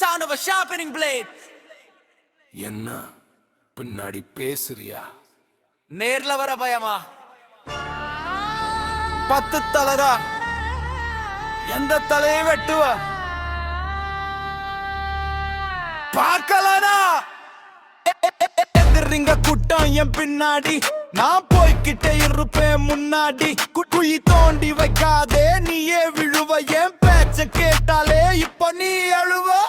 sound of a sharpening blade. என்ன பின்னாடி பேசுறியா? நேர்ல வர பயமா? பத்து தலைடா எந்த தலையை வெட்டுவ? பார்க்கலானா? எதிரிங்க கூட்டம் என் பின்னாடி. நான் போய்கிட்டே இருப்பேன் முன்னாடி. குழி தோண்டி வைக்காதே நீயே விழுவ. என் பேச்ச கேட்டாலே இப்ப நீ அழுவ.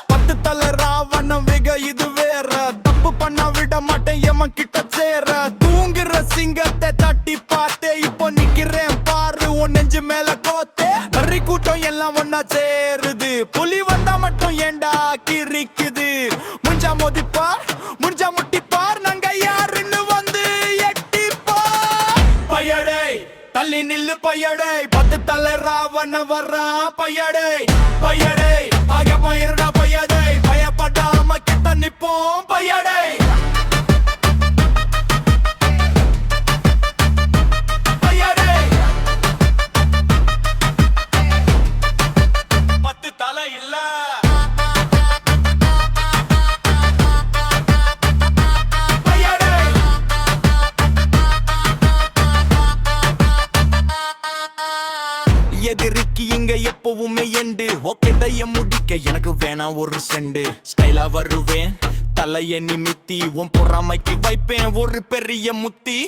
பண்ண விட மாட்டேன் எமன் கிட்ட சேர. தூங்குற சிங்கத்தை தட்டி பார்த்தே இப்போ நிக்கிறேன் பாரு உன் நெஞ்சு மேல கோத்தே. வரி கூட்டம் எல்லாம் ஒன்னா சேருது. புலி வந்தா மட்டும் ஏண்டா கிரிக்குது? முஞ்சா மோதிப்பார் முஞ்சா முட்டிப்பார் நாங்க யாருன்னு வந்து எட்டிப்பார். பையடை தள்ளி நில்லு பையடை. பத்து தலை ராவண வர்றா பையடை பையடை. எதிரிக்கு இங்க எப்பவுமே எண்டு ஓகே தைய முடிக்க எனக்கு வேணாம் ஒரு செண்டு ஸ்டைலா வருவேன் தலைய நிமித்தி உன் பொறாமைக்கு வைப்பேன் ஒரு பெரிய முத்தி.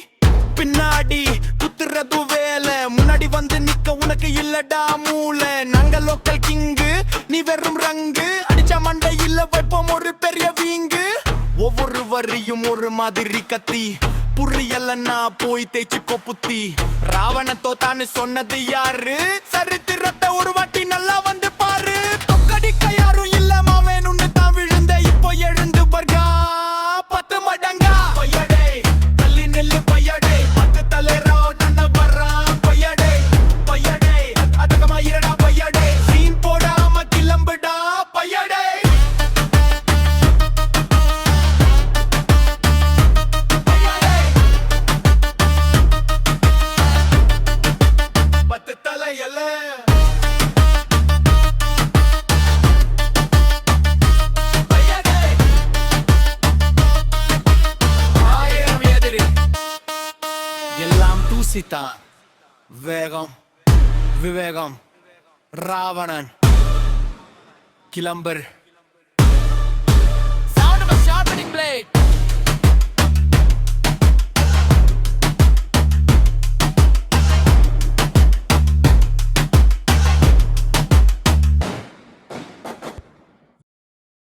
பின்னாடி குத்துறது வேலை முன்னாடி வந்து நிக்க உனக்கு இல்லடா மூளை. நாங்க லோக்கல் கிங்கு நீ வெறும் ரங்கு. அடிச்ச மண்டை இல்ல வைப்போம் ஒரு பெரிய வீங்கு. ஒவ்வொரு வரியும் ஒரு மாதிரி கத்தி. புரியலன்னா போய் தேய்ச்சி கொப்புத்தி. ராவண தோத்தான்னு சொன்னது யாரு? சரித்திரத்தை ஒரு வாட்டி நல்லா வந்து எல்லாம் தூசித்தான் வேகம் விவேகம் ராவணன் கிளம்பர்